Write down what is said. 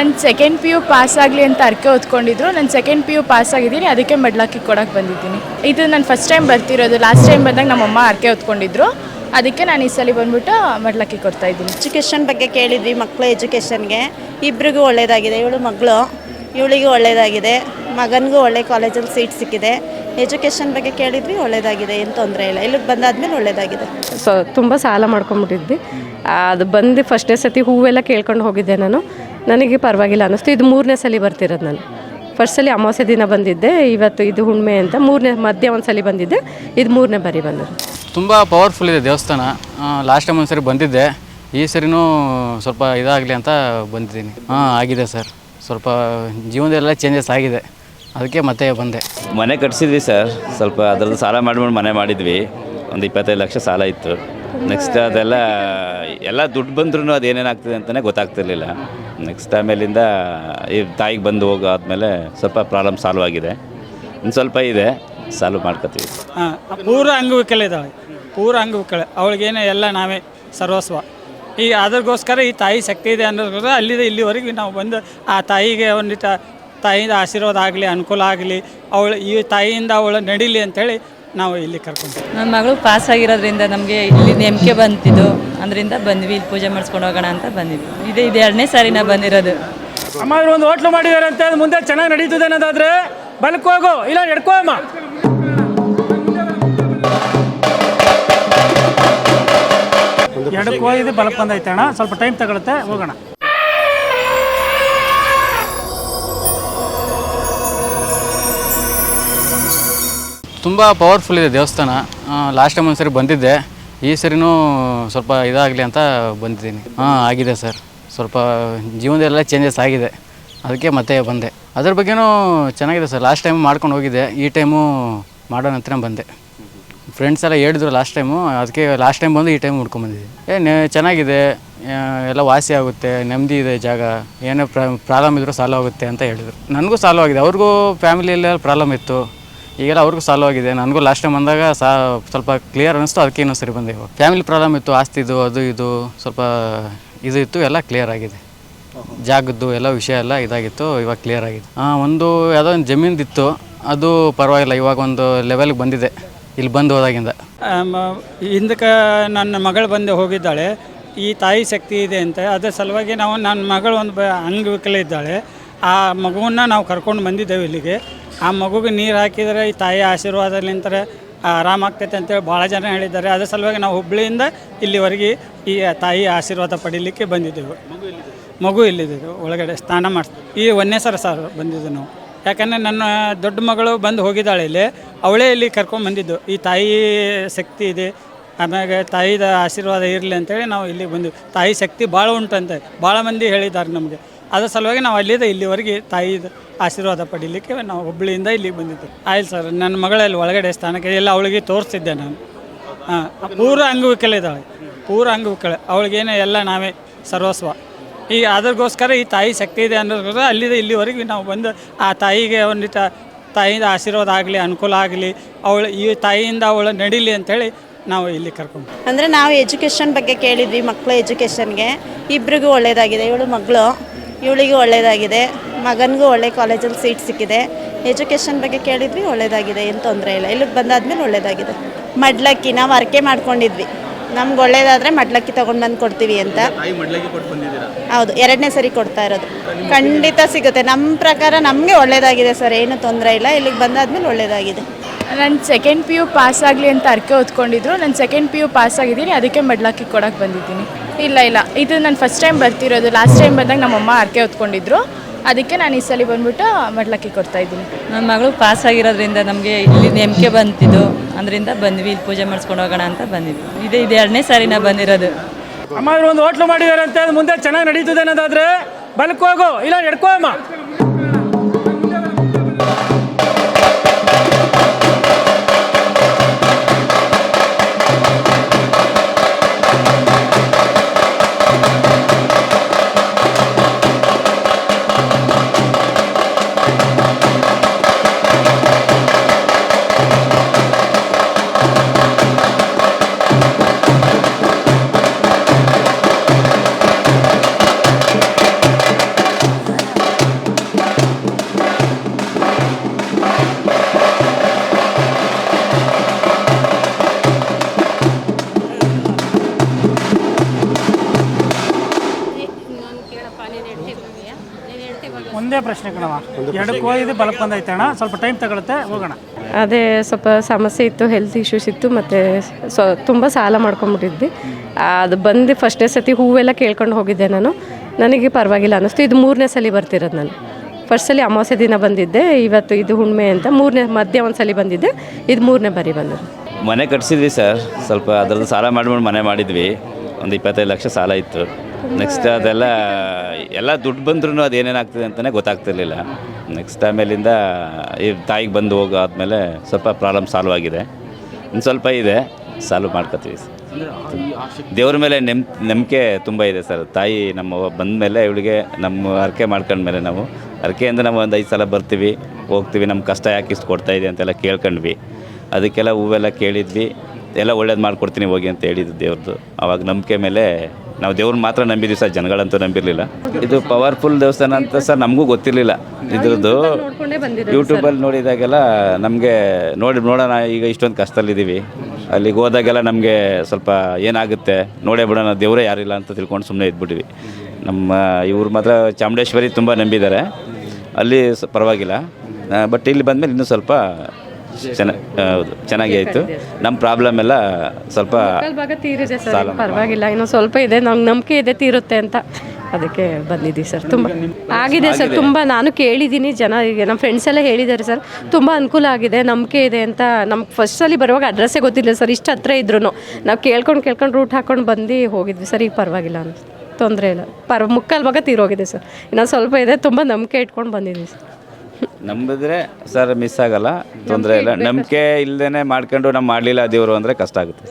ನಾನು second P U pass ಆಗಲಿ ಅಂತ ಅರ್ಕೆ ಹೊತ್ಕೊಂಡಿದ್ರು. ನಾನು ಸೆಕೆಂಡ್ ಪಿ ಯು ಪಾಸ್ ಆಗಿದ್ದೀನಿ, ಅದಕ್ಕೆ ಮೆಡ್ಲಾಕಿ ಕೊಡಕ್ಕೆ ಬಂದಿದ್ದೀನಿ. ಇದು ನಾನು ಫಸ್ಟ್ ಟೈಮ್ ಬರ್ತಿರೋದು. ಲಾಸ್ಟ್ ಟೈಮ್ ಬಂದಾಗ ನಮ್ಮಮ್ಮ ಅರ್ಕೆ ಹೊತ್ಕೊಂಡಿದ್ರು. ಅದಕ್ಕೆ ನಾನು ಈ ಸಲ ಬಂದ್ಬಿಟ್ಟು ಮೆಡ್ಲಾಕಿ ಕೊಡ್ತಾ ಇದ್ದೀನಿ. ಎಜುಕೇಷನ್ ಬಗ್ಗೆ ಕೇಳಿದ್ವಿ ಮಕ್ಕಳ ಎಜುಕೇಷನ್ಗೆ. ಇಬ್ಬರಿಗೂ ಒಳ್ಳೆಯದಾಗಿದೆ ಇವಳು ಮಗಳು. ಇವಳಿಗೂ ಒಳ್ಳೆಯದಾಗಿದೆ ಮಗನಿಗೂ ಒಳ್ಳೆ ಕಾಲೇಜಲ್ಲಿ ಸೀಟ್ ಸಿಕ್ಕಿದೆ. ಎಜುಕೇಷನ್ ಬಗ್ಗೆ ಕೇಳಿದ್ವಿ ಒಳ್ಳೆಯದಾಗಿದೆ ಏನು ತೊಂದರೆ ಇಲ್ಲ. ಇಲ್ಲಿಗೆ ಬಂದಾದ್ಮೇಲೆ ಒಳ್ಳೆಯದಾಗಿದೆ ಸೊ ತುಂಬ ಸಾಲ ಮಾಡ್ಕೊಂಡ್ಬಿಟ್ಟಿದ್ವಿ. ಅದು ಬಂದು ಫಸ್ಟ್ನೇ ಸತಿ ಹೂವೆಲ್ಲ ಕೇಳ್ಕೊಂಡು ಹೋಗಿದ್ದೆ ನಾನು. ನನಗೆ ಪರವಾಗಿಲ್ಲ ಅನ್ನಿಸ್ತು. ಇದು ಮೂರನೇ ಸಲ ಬರ್ತಿರೋದು ನಾನು. ಫಸ್ಟ್ ಸಲ ಅಮಾವಾಸ್ಯೆ ದಿನ ಬಂದಿದ್ದೆ. ಇವತ್ತು ಇದು ಹುಣ್ಣಿಮೆ ಅಂತ ಮೂರನೇ ಮಧ್ಯ ಒಂದು ಸಲ ಬಂದಿದ್ದೆ. ಇದು ಮೂರನೇ ಬಾರಿ ಬಂದರು ತುಂಬ ಪವರ್ಫುಲ್ ಇದೆ ದೇವಸ್ಥಾನ. ಲಾಸ್ಟ್ ಟೈಮ್ ಒಂದು ಸರಿ ಬಂದಿದ್ದೆ. ಈ ಸರಿನೂ ಸ್ವಲ್ಪ ಇದಾಗಲಿ ಅಂತ ಬಂದಿದ್ದೀನಿ. ಹಾಂ ಆಗಿದೆ ಸರ್. ಸ್ವಲ್ಪ ಜೀವನದೆಲ್ಲ ಚೇಂಜಸ್ ಆಗಿದೆ. ಅದಕ್ಕೆ ಮತ್ತೆ ಬಂದೆ. ಮನೆ ಕಟ್ಸಿದ್ವಿ ಸರ್. ಸ್ವಲ್ಪ ಅದರದ್ದು ಸಾಲ ಮಾಡ್ಬಿಟ್ಟು ಮನೆ ಮಾಡಿದ್ವಿ. ಒಂದು ಇಪ್ಪತ್ತೈದು ಲಕ್ಷ ಸಾಲ ಇತ್ತು. ನೆಕ್ಸ್ಟ್ ಅದೆಲ್ಲ ಎಲ್ಲ ದುಡ್ಡು ಬಂದ್ರೂ ಅದು ಏನೇನಾಗ್ತದೆ ಅಂತಲೇ ಗೊತ್ತಾಗ್ತಿರ್ಲಿಲ್ಲ. ನೆಕ್ಸ್ಟ್ ಆಮೇಲಿಂದ ಈ ತಾಯಿಗೆ ಬಂದು ಹೋಗಾದ್ಮೇಲೆ ಸ್ವಲ್ಪ ಪ್ರಾಬ್ಲಮ್ ಸಾಲ್ವ್ ಆಗಿದೆ. ಇನ್ನು ಸ್ವಲ್ಪ ಇದೆ ಸಾಲ್ವ್ ಮಾಡ್ಕೋತೀವಿ. ಹಾಂ ಪೂರ ಅಂಗವಿಕಲ ಇದ್ದಾವೆ ಪೂರ ಅಂಗವಿಕಲ. ಅವಳಿಗೇನೆ ಎಲ್ಲ ನಾವೇ ಸರ್ವಸ್ವ. ಈಗ ಅದಕ್ಕೋಸ್ಕರ ಈ ತಾಯಿ ಶಕ್ತಿ ಇದೆ ಅನ್ನೋದಕ್ಕೋಸ್ಕರ ಅಲ್ಲಿದೆ ಇಲ್ಲಿವರೆಗೆ ನಾವು ಬಂದು ಆ ತಾಯಿಗೆ ಒಂದಿಟ ತಾಯಿಯಿಂದ ಆಶೀರ್ವಾದ ಆಗಲಿ ಅನುಕೂಲ ಆಗಲಿ ಅವಳು ಈ ತಾಯಿಯಿಂದ ಅವಳು ನಡೀಲಿ ಅಂತೇಳಿ ನಾವು ಇಲ್ಲಿ ಕರ್ಕೊಂಡು ನನ್ನ ಮಗಳು ಪಾಸ್ ಆಗಿರೋದ್ರಿಂದ ನಮಗೆ ಇಲ್ಲಿ ನಂಬಿಕೆ ಬಂತಿದ್ದು. ಅದರಿಂದ ಬಂದ್ವಿ ಇಲ್ಲಿ ಪೂಜೆ ಮಾಡಿಸ್ಕೊಂಡು ಹೋಗೋಣ ಅಂತ ಬಂದಿದ್ವಿ. ಇದೇ ಇದು ಎರಡನೇ ಸಾರಿ ನಾ ಬಂದಿರೋದು. ಅಮ್ಮ ಇವ್ರು ಒಂದು ಹೋಟ್ಲು ಮಾಡಿದ್ದಾರೆ ಅಂತ ಮುಂದೆ ಚೆನ್ನಾಗಿ ನಡೀತದೆ ಅನ್ನೋದಾದ್ರೆ ಬಲ್ಕ್ ಹೋಗು ಇಲ್ಲ ಎಡ್ಕೋ ಅಮ್ಮ. ಎಡಕ್ಕೆ ಹೋಗಿದ್ದು ಬಲಕ್ಕೆ ಬಂದೈತೆ ಅಣ್ಣ. ಸ್ವಲ್ಪ ಟೈಮ್ ತಗೊಳುತ್ತೆ ಹೋಗೋಣ. ತುಂಬ ಪವರ್ಫುಲ್ ಇದೆ ದೇವಸ್ಥಾನ. ಲಾಸ್ಟ್ ಟೈಮ್ ಒಂದ್ಸರಿ ಬಂದಿದ್ದೆ. ಈ ಸರಿನೂ ಸ್ವಲ್ಪ ಇದಾಗಲಿ ಅಂತ ಬಂದಿದ್ದೀನಿ. ಹಾಂ, ಆಗಿದೆ ಸರ್ ಸ್ವಲ್ಪ ಜೀವನದೆಲ್ಲ ಚೇಂಜಸ್ ಆಗಿದೆ. ಅದಕ್ಕೆ ಮತ್ತೆ ಬಂದೆ. ಅದ್ರ ಬಗ್ಗೆನೂ ಚೆನ್ನಾಗಿದೆ ಸರ್ ಲಾಸ್ಟ್ ಟೈಮ್ ಮಾಡ್ಕೊಂಡು ಹೋಗಿದ್ದೆ. ಈ ಟೈಮು ಮಾಡೋ ನಂತರ ಬಂದೆ. ಫ್ರೆಂಡ್ಸ್ ಎಲ್ಲ ಹೇಳಿದ್ರು ಲಾಸ್ಟ್ ಟೈಮು ಅದಕ್ಕೆ ಲಾಸ್ಟ್ ಟೈಮ್ ಬಂದು ಈ ಟೈಮ್ ಹುಡ್ಕೊಂಬಂದಿದ್ದೆ ಏ ಚೆನ್ನಾಗಿದೆ. ಎಲ್ಲ ವಾಸಿ ಆಗುತ್ತೆ. ನೆಮ್ಮದಿ ಇದೆ ಜಾಗ. ಏನೇ ಪ್ರಾಬ್ಲಮ್ ಇದ್ದರೂ ಸಾಲ್ವ್ ಆಗುತ್ತೆ ಅಂತ ಹೇಳಿದರು. ನನಗೂ ಸಾಲ್ವ್ ಆಗಿದೆ. ಅವ್ರಿಗೂ ಫ್ಯಾಮಿಲಿಯಲ್ಲೆಲ್ಲ ಪ್ರಾಬ್ಲಮ್ ಇತ್ತು. ಈಗೆಲ್ಲ ಅವ್ರಿಗೂ ಸಾಲ್ವ್ ಆಗಿದೆ. ನನಗೂ ಲಾಸ್ಟ್ ಟೈಮ್ ಬಂದಾಗ ಸಾ ಸ್ವಲ್ಪ ಕ್ಲಿಯರ್ ಅನ್ನಿಸ್ತು ಅದಕ್ಕೆ ಇನ್ನೊಂದು ಸರಿ ಬಂದೆ ಫ್ಯಾಮಿಲಿ ಪ್ರಾಬ್ಲಮ್ ಇತ್ತು ಆಸ್ತಿದು ಅದು ಇದು, ಸ್ವಲ್ಪ ಇದು ಇತ್ತು, ಎಲ್ಲ ಕ್ಲಿಯರ್ ಆಗಿದೆ. ಜಾಗದ್ದು, ಎಲ್ಲ ವಿಷಯ ಎಲ್ಲ ಇದಾಗಿತ್ತು, ಇವಾಗ ಕ್ಲಿಯರ್ ಆಗಿದೆ. ಒಂದು ಯಾವುದೋ ಒಂದು ಜಮೀನ್ದಿತ್ತು ಅದು ಪರವಾಗಿಲ್ಲ, ಇವಾಗ ಒಂದು ಲೆವೆಲ್ಗೆ ಬಂದಿದೆ. ಇಲ್ಲಿ ಬಂದು ಹೋದಾಗಿಂದ. ಹಿಂದಕ್ಕೆ ನನ್ನ ಮಗಳು ಬಂದು ಹೋಗಿದ್ದಾಳೆ. ಈ ತಾಯಿ ಶಕ್ತಿ ಇದೆ ಅಂತ, ಅದರ ಸಲುವಾಗಿ ನಾವು, ನನ್ನ ಮಗಳು ಒಂದು ಅಂಗವಿಕಲ ಇದ್ದಾಳೆ. ಆ ಮಗುವನ್ನು ನಾವು ಕರ್ಕೊಂಡು ಬಂದಿದ್ದೇವೆ ಇಲ್ಲಿಗೆ. ಆ ಮಗುಗೆ ನೀರು ಹಾಕಿದರೆ ಈ ತಾಯಿ ಆರಾಮ ಆರಾಮಾಗ್ತೈತೆ ಅಂತೇಳಿ ಭಾಳ ಜನ ಹೇಳಿದ್ದಾರೆ. ಅದರ ಸಲುವಾಗಿ ನಾವು ಹುಬ್ಬಳ್ಳಿಯಿಂದ ಇಲ್ಲಿವರೆಗೆ ಈ ತಾಯಿ ಆಶೀರ್ವಾದ ಪಡೀಲಿಕ್ಕೆ ಬಂದಿದ್ದೆವು. ಮಗು ಇಲ್ಲಿದೆ, ಒಳಗಡೆ ಸ್ನಾನ ಮಾಡಿಸ್ ಈ ಒಂದೇ ಸಲ ಸರ್ ಬಂದಿದ್ದು ನಾವು. ಯಾಕಂದರೆ ನನ್ನ ದೊಡ್ಡ ಮಗಳು ಬಂದು ಹೋಗಿದ್ದಾಳೆ ಇಲ್ಲಿ. ಅವಳೇ ಇಲ್ಲಿ ಕರ್ಕೊಂಡು ಬಂದಿದ್ದು. ಈ ತಾಯಿ ಶಕ್ತಿ ಇದೆ. ಆಮ್ಯಾಗೆ ತಾಯಿದ ಆಶೀರ್ವಾದ ಇರಲಿ ಅಂತೇಳಿ ನಾವು ಇಲ್ಲಿಗೆ ಬಂದ್ವಿ ತಾಯಿ ಶಕ್ತಿ ಭಾಳ ಉಂಟಂತೆ. ಭಾಳ ಮಂದಿ ಹೇಳಿದ್ದಾರೆ ನಮಗೆ. ಅದ್ರ ಸಲುವಾಗಿ ನಾವು ಅಲ್ಲಿಂದ ಇಲ್ಲಿವರೆಗೆ ತಾಯಿದ ಆಶೀರ್ವಾದ ಪಡೀಲಿಕ್ಕೆ ನಾವು ಹುಬ್ಬಳ್ಳಿಯಿಂದ ಇಲ್ಲಿಗೆ ಬಂದಿದ್ದು ಆಯ್ತು ಸರ್, ನನ್ನ ಮಗಳಲ್ಲಿ ಒಳಗಡೆ ಸ್ಥಾನಕ್ಕೆ ಎಲ್ಲ ಅವಳಿಗೆ ತೋರಿಸ್ತಿದ್ದೆ ನಾನು. ಹಾಂ ಪೂರ ಅಂಗವಿಕಲ ಇದ್ದಾಳೆ. ಪೂರ ಅಂಗವಿಕಲ. ಅವಳಿಗೇನು ಎಲ್ಲ ನಾವೇ ಸರ್ವಸ್ವ. ಈಗ ಅದಕ್ಕೋಸ್ಕರ ಈ ತಾಯಿ ಶಕ್ತಿ ಇದೆ ಅನ್ನೋದಕ್ಕೋಸ್ಕರ ಅಲ್ಲಿದೆ ಇಲ್ಲಿವರೆಗೆ ನಾವು ಬಂದು ಆ ತಾಯಿಗೆ ಒಂದಿಟ ತಾಯಿಯಿಂದ ಆಶೀರ್ವಾದ ಆಗಲಿ, ಅನುಕೂಲ ಆಗಲಿ, ಅವಳು ಈ ತಾಯಿಯಿಂದ ಅವಳು ನಡೀಲಿ ಅಂತೇಳಿ ನಾವು ಇಲ್ಲಿ ಕರ್ಕೊಂಡು ಅಂದರೆ ನಾವು ಎಜುಕೇಷನ್ ಬಗ್ಗೆ ಕೇಳಿದ್ವಿ ಮಕ್ಕಳ ಎಜುಕೇಷನ್ಗೆ. ಇಬ್ರಿಗೂ ಒಳ್ಳೆಯದಾಗಿದೆ ಇವಳು ಮಗಳು. ಇವಳಿಗೂ ಒಳ್ಳೆಯದಾಗಿದೆ ಮಗನಿಗೂ ಒಳ್ಳೆ ಕಾಲೇಜಲ್ಲಿ ಸೀಟ್ ಸಿಕ್ಕಿದೆ. ಎಜುಕೇಷನ್ ಬಗ್ಗೆ ಕೇಳಿದ್ವಿ ಒಳ್ಳೆಯದಾಗಿದೆ ಏನು ತೊಂದರೆ ಇಲ್ಲ. ಇಲ್ಲಿಗೆ ಬಂದಾದ್ಮೇಲೆ ಒಳ್ಳೆಯದಾಗಿದೆ ಮಡ್ಲಕ್ಕಿ ನಾವು ಅರ್ಕೆ ಮಾಡ್ಕೊಂಡಿದ್ವಿ. ನಮ್ಗೆ ಒಳ್ಳೇದಾದರೆ ಮಡ್ಲಕ್ಕಿ ತೊಗೊಂಡು ಬಂದು ಕೊಡ್ತೀವಿ ಅಂತ. ಹೌದು ಎರಡನೇ ಸರಿ ಕೊಡ್ತಾ ಇರೋದು. ಖಂಡಿತ ಸಿಗುತ್ತೆ. ನಮ್ಮ ಪ್ರಕಾರ ನಮಗೆ ಒಳ್ಳೆಯದಾಗಿದೆ ಸರ್ ಏನು ತೊಂದರೆ ಇಲ್ಲ. ಇಲ್ಲಿಗೆ ಬಂದಾದ್ಮೇಲೆ ಒಳ್ಳೆಯದಾಗಿದೆ ನಾನು ಸೆಕೆಂಡ್ ಪಿ ಯು ಪಾಸ್ ಆಗಲಿ ಅಂತ ಅರ್ಕೆ ಹೊತ್ಕೊಂಡಿದ್ರು. ನಾನು ಸೆಕೆಂಡ್ ಪಿ ಯು ಪಾಸ್ ಆಗಿದ್ದೀನಿ ಅದಕ್ಕೆ ಮಡ್ಲಕ್ಕಿ ಕೊಡಕ್ಕೆ ಬಂದಿದ್ದೀನಿ. ಇಲ್ಲ ಇಲ್ಲ. ಇದು ನಾನು ಫಸ್ಟ್ ಟೈಮ್ ಬರ್ತಿರೋದು. ಲಾಸ್ಟ್ ಟೈಮ್ ಬಂದಾಗ ನಮ್ಮಮ್ಮ ಅರ್ಕೆ ಹೊತ್ಕೊಂಡಿದ್ರು. ಅದಕ್ಕೆ ನಾನು ಈ ಸಲ ಬಂದ್ಬಿಟ್ಟು ಮಡ್ಲಕ್ಕಿ ಕೊಡ್ತಾ ಇದ್ದೀನಿ. ನನ್ನ ಮಗಳು ಪಾಸ್ ಆಗಿರೋದ್ರಿಂದ ನಮಗೆ ಇಲ್ಲಿ ನಂಬಿಕೆ ಬಂತಿದ್ದು. ಅದರಿಂದ ಬಂದ್ವಿ ಇಲ್ಲಿ ಪೂಜೆ ಮಾಡಿಸ್ಕೊಂಡು ಹೋಗೋಣ ಅಂತ ಬಂದಿದ್ವಿ. ಇದು ಇದು ಎರಡನೇ ಸಾರಿ ನಾ ಬಂದಿರೋದು. ಅಮ್ಮ ಒಂದು ಹೋಟ್ಲು ಮಾಡಿದಾರೆ ಅಂತ ಮುಂದೆ ಚೆನ್ನಾಗಿ ನಡೀತದೆ ಅನ್ನೋದಾದ್ರೆ ಬಲ್ಕ್ ಹೋಗು. ಇಲ್ಲ ಎಡ್ಕೋ ಅಮ್ಮ. ಪ್ರಶ್ನೆ ಕಣವ ಎರಡಕ್ಕೆ ಹೋಗಿದ್ದು ಬಲಕ್ಕೆ ಬಂದೈತೆ ಅಣ್ಣ. ಸ್ವಲ್ಪ ಟೈಮ್ ತಗೊಳುತ್ತೆ ಹೋಗೋಣ. ಅದೇ ಸ್ವಲ್ಪ ಸಮಸ್ಯೆ ಇತ್ತು ಹೆಲ್ತ್ ಇಶ್ಯೂಸ್ ಇತ್ತು ಮತ್ತು ಸೊ ತುಂಬ ಸಾಲ ಮಾಡ್ಕೊಂಬಿಟ್ಟಿದ್ವಿ ಅದು ಬಂದು ಫಸ್ಟ್ನೇ ಸತಿ ಹೂವೆಲ್ಲ ಕೇಳ್ಕೊಂಡು ಹೋಗಿದ್ದೆ ನಾನು. ನನಗೆ ಪರವಾಗಿಲ್ಲ ಅನ್ನಿಸ್ತು. ಇದು ಮೂರನೇ ಸಲ ಬರ್ತಿರೋದು ನಾನು. ಫಸ್ಟ್ ಸಲ ಅಮಾವಾಸ್ಯೆ ದಿನ ಬಂದಿದ್ದೆ. ಇವತ್ತು ಇದು ಹುಣ್ಣಿಮೆ ಅಂತ ಮೂರನೇ ಮಧ್ಯ ಒಂದು ಸಲ ಬಂದಿದ್ದೆ. ಇದು ಮೂರನೇ ಬಾರಿ ಬಂದರು ಮನೆ ಕಟ್ಸಿದ್ವಿ ಸರ್. ಸ್ವಲ್ಪ ಅದರದ್ದು ಸಾಲ ಮಾಡಿಬಿಟ್ಟು ಮನೆ ಮಾಡಿದ್ವಿ. ಒಂದು ಇಪ್ಪತ್ತೈದು ಲಕ್ಷ ಸಾಲ ಇತ್ತು. ನೆಕ್ಸ್ಟ್ ಅದೆಲ್ಲ ಎಲ್ಲ ದುಡ್ಡು ಬಂದ್ರೂ ಅದು ಏನೇನಾಗ್ತದೆ ಅಂತಲೇ ಗೊತ್ತಾಗ್ತಿರ್ಲಿಲ್ಲ. ನೆಕ್ಸ್ಟ್ ಆಮೇಲಿಂದ ಈ ತಾಯಿಗೆ ಬಂದು ಹೋಗಾದ್ಮೇಲೆ ಸ್ವಲ್ಪ ಪ್ರಾಬ್ಲಮ್ ಸಾಲ್ವ್ ಆಗಿದೆ. ಇನ್ನು ಸ್ವಲ್ಪ ಇದೆ ಸಾಲ್ವ್ ಮಾಡ್ಕೋತೀವಿ. ದೇವ್ರ ಮೇಲೆ ನೆಮ್, ನಂಬಿಕೆ ತುಂಬ ಇದೆ ಸರ್. ತಾಯಿ ನಮ್ಮ ಬಂದ ಮೇಲೆ ಇವಳಿಗೆ ನಮ್ಮ ಹರಕೆ ಮಾಡ್ಕೊಂಡ್ಮೇಲೆ ನಾವು, ಹರಕೆಯಿಂದ ನಾವು ಒಂದು ಐದು ಸಲ ಬರ್ತೀವಿ, ಹೋಗ್ತೀವಿ ನಮ್ಮ ಕಷ್ಟ ಯಾಕೆ ಇಷ್ಟು ಕೊಡ್ತಾ ಇದೆ ಅಂತೆಲ್ಲ ಕೇಳ್ಕೊಂಡ್ವಿ. ಅದಕ್ಕೆಲ್ಲ ಹೂವೆಲ್ಲ ಕೇಳಿದ್ವಿ, ಎಲ್ಲ ಒಳ್ಳೇದು ಮಾಡ್ಕೊಡ್ತೀನಿ ಹೋಗಿ ಅಂತ ಹೇಳಿದ್ದು ದೇವ್ರದ್ದು ಆವಾಗ ನಂಬಿಕೆ ಮೇಲೆ ನಾವು ದೇವ್ರನ್ನ ಮಾತ್ರ ನಂಬಿದ್ವಿ ಸರ್ ಜನಗಳಂತೂ ನಂಬಿರಲಿಲ್ಲ. ಇದು ಪವರ್ಫುಲ್ ದೇವಸ್ಥಾನ ಅಂತ ಸರ್ ನಮಗೂ ಗೊತ್ತಿರಲಿಲ್ಲ. ಇದ್ರದ್ದು ಯೂಟ್ಯೂಬಲ್ಲಿ ನೋಡಿದಾಗೆಲ್ಲ ನಮಗೆ ನೋಡಿ ನೋಡೋಣ ಈಗ ಇಷ್ಟೊಂದು ಕಷ್ಟದಲ್ಲಿದ್ದೀವಿ ಅಲ್ಲಿಗೆ ಹೋದಾಗೆಲ್ಲ ನಮಗೆ ಸ್ವಲ್ಪ ಏನಾಗುತ್ತೆ ನೋಡೇ ಬಿಡೋಣ ದೇವರೇ ಯಾರಿಲ್ಲ ಅಂತ ತಿಳ್ಕೊಂಡು ಸುಮ್ಮನೆ ಇದ್ಬಿಟ್ವಿ ನಮ್ಮ ಇವ್ರು ಮಾತ್ರ ಚಾಮುಂಡೇಶ್ವರಿ ತುಂಬ ನಂಬಿದ್ದಾರೆ. ಅಲ್ಲಿ ಪರವಾಗಿಲ್ಲ. ಬಟ್ ಇಲ್ಲಿ ಬಂದಮೇಲೆ ಇನ್ನೂ ಸ್ವಲ್ಪ ಚೆನ್ನ ಹೌದು ಚೆನ್ನಾಗಿ ಆಯ್ತು. ನಮ್ಮ ಪ್ರಾಬ್ಲಮ್ ಎಲ್ಲ ಸ್ವಲ್ಪ ಭಾಗ ತೀರಿದೆ ಸರ್ ಪರವಾಗಿಲ್ಲ ಇನ್ನು ಸ್ವಲ್ಪ ಇದೆ ನಮ್ಗೆ ನಂಬಿಕೆ ಇದೆ ತೀರುತ್ತೆ ಅಂತ ಅದಕ್ಕೆ ಬಂದಿದ್ದೀವಿ ಸರ್ ತುಂಬ ಆಗಿದೆ ಸರ್ ತುಂಬ ನಾನು ಕೇಳಿದ್ದೀನಿ ಜನ ಈಗ ನಮ್ಮ ಫ್ರೆಂಡ್ಸ್ ಎಲ್ಲ ಹೇಳಿದ್ದಾರೆ ಸರ್ ತುಂಬ ಅನುಕೂಲ ಆಗಿದೆ ನಂಬಿಕೆ ಇದೆ ಅಂತ ನಮ್ಗೆ ಫಸ್ಟ್ ಸಲ ಬರುವಾಗ ಅಡ್ರೆಸ್ಸೇ ಗೊತ್ತಿಲ್ಲ ಸರ್ ಇಷ್ಟು ಹತ್ರ ಇದ್ರು ನಾವು ಕೇಳ್ಕೊಂಡು ಕೇಳ್ಕೊಂಡು ರೂಟ್ ಹಾಕೊಂಡು ಬಂದು ಹೋಗಿದ್ವಿ ಸರ್ ಈಗ ಪರವಾಗಿಲ್ಲ ಅಂತ ತೊಂದರೆ ಇಲ್ಲ ಪರ್ ಮುಕ್ಕಾಲು ಭಾಗ ತೀರೋಗಿದೆ ಸರ್ ಇನ್ನೊಂದು ಸ್ವಲ್ಪ ಇದೆ ತುಂಬ ನಂಬಿಕೆ ಇಟ್ಕೊಂಡು ಬಂದಿದ್ದೀವಿ ಸರ್. ನಂಬಿದ್ರೆ ಸರ್ ಮಿಸ್ ಆಗಲ್ಲ ತೊಂದರೆ ಇಲ್ಲ. ನಂಬಿಕೆ ಇಲ್ಲದೇ ಮಾಡ್ಕೊಂಡು ನಾವು ಮಾಡಲಿಲ್ಲ ದೇವರು ಅಂದರೆ ಕಷ್ಟ ಆಗುತ್ತೆ.